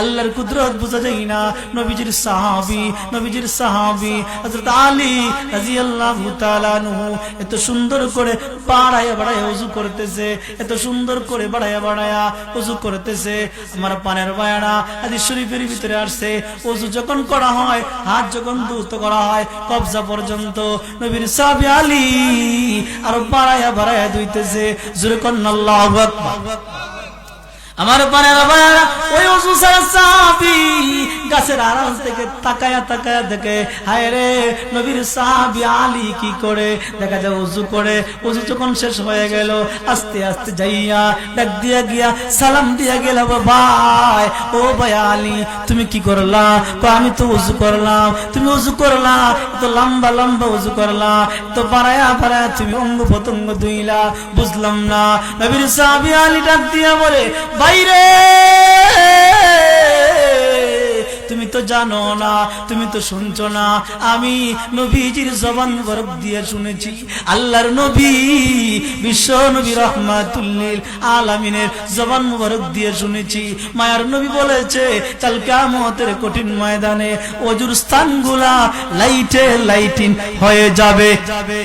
আল্লাহর কুদরত বোঝা যায় না। নবীজির সাহাবি নবীজির সাহাবি, হযরত আলী তাআলা আনহু এত সুন্দর করে বাড়ায়া বাড়ায়া ওযু করতেছে, এত সুন্দর করে বাড়ায়া বাড়ায়া ওযু করতেছে। আমার পানের বায়ানা হাদিস শরীফের ভিতরে আসছে ওযু যখন করা হয়, হাত যখন দ্রুত করা হয়, কবজা পর্যন্ত নবীর সাহাবি আলী আর বাড়ায়া বাড়ায়া ধুইতেছে। জোরে কন্না আল্লাহু আমার পরে বাবা ওই অসু সাহাবি। গাছের আড়াল থেকে তাকায়া তাকায়া দেখে, হায় রে, নবীর সাহাবি আলী কি করে? দেখা যায় উজু করে, উজু যখন শেষ হয়ে গেল, আস্তে আস্তে যাইয়া ডাক দিয়া গিয়া, সালাম দিয়া গেল ভাই, ও ভাই আলী, তুমি কি করলা? তো আমি তো উজু করলাম। তুমি উজু করলা? তো লম্বা লম্বা উজু করলা। তো পারায়া পারায়া তুমি অঙ্গ প্রত্যঙ্গ দুইলা। বুঝলাম না। নবীর সাহাবি আলী ডাক দিয়া বলে, বাইরে! তো জানো না, তুমি তো শুনছো না। আমি নবীজির জবান বরফ দিয়ে শুনেছি, আল্লাহর নবী, বিশ্ব নবী রহমাতুল্লিল আলামিনের জবান মুবারক দিয়ে শুনেছি। মায়ার নবী বলেছে, কাল কিয়ামতের কঠিন ময়দানে অজুর স্থানগুলা লাইটে লাইটিং হয়ে যাবে যাবে।